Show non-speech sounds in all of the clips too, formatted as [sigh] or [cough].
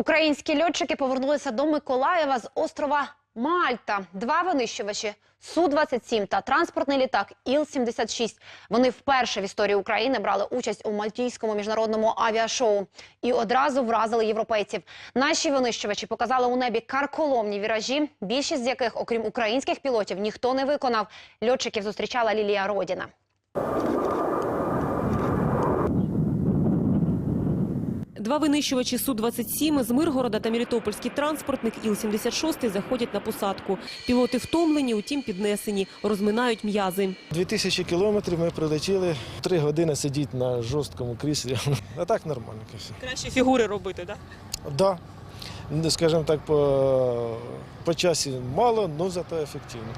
Українські льотчики повернулися до Миколаєва з острова Мальта. Два винищувачі Су-27 та транспортний літак Іл-76. Вони вперше в історії України брали участь у мальтійському міжнародному авіашоу і одразу вразили європейців. Наші винищувачі показали у небі карколомні віражі, більшість з яких, окрім українських пілотів, ніхто не виконав. Льотчиків зустрічала Лілія Родіна. Два винищувачі Су-27 з Миргорода та Мелітопольський транспортник Іл-76 заходять на посадку. Пілоти втомлені, утім піднесені, розминають м'язи. 2000 кілометрів ми прилетіли, три години сидіти на жорсткому кріслі. [laughs] А так нормально. все. Краще фігури робити, так? Да, ну, скажімо так, по, по часі мало, але зато ефективно.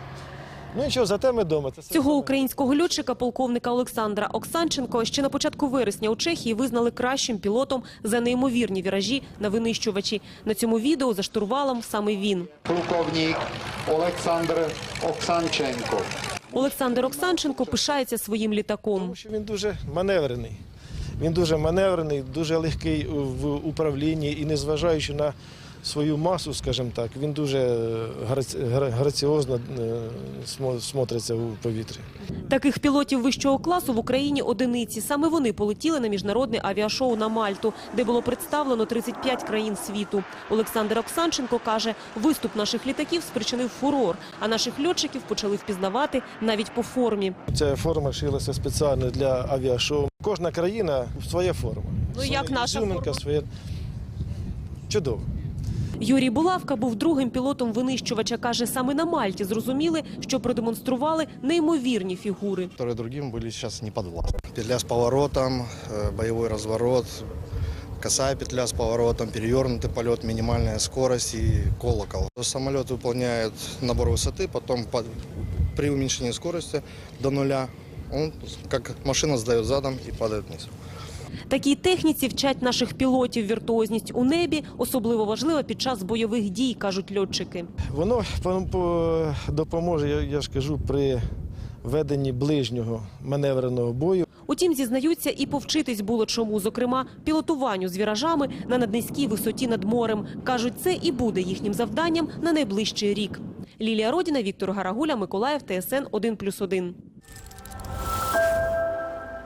Ну нічого, зате ми вдома. Це Цього українського льотчика, полковника Олександра Оксанченко, ще на початку вересня у Чехії визнали кращим пілотом за неймовірні віражі на винищувачі. На цьому відео за штурвалом саме він. plukovník Oleksandr Oksančenko. Олександр Оксанченко пишається своїм літаком. Тому що він дуже маневрений. Він дуже маневрений, дуже легкий в управлінні і незважаючи на свою масу, скажімо так, він дуже гра- граціозно е, смотриться у повітрі. Таких пілотів вищого класу в Україні одиниці. Саме вони полетіли на міжнародне авіашоу на Мальту, де було представлено 35 країн світу. Олександр Оксанченко каже, виступ наших літаків спричинив фурор, а наших льотчиків почали впізнавати навіть по формі. Ця форма шилася спеціально для авіашоу. Кожна країна своя форма. Ну, Своя як наша форма? Своя... Чудово. Юрій Булавка був другим пілотом винищувача. Каже, саме на Мальті зрозуміли, що продемонстрували неймовірні фігури. которые другим были сейчас не подвластны. Петля с поворотом, э, боевой разворот, косая петля с поворотом, перевернутый полет, минимальная скорость и колокол. Самолет выполняет набор высоты, потом по- при уменьшении скорости до нуля он как машина сдает задом и падает вниз. Такій техніці вчать наших пілотів віртуозність у небі, особливо важлива під час бойових дій, кажуть льотчики. Воно по- по- допоможе, я, я ж кажу, при веденні ближнього маневреного бою. Утім, зізнаються, і повчитись було чому, зокрема, пілотуванню з віражами на наднизькій висоті над морем. Кажуть, це і буде їхнім завданням на найближчий рік. Лілія Родіна, Віктор Гарагуля, Миколаїв, ТСН 1+,1.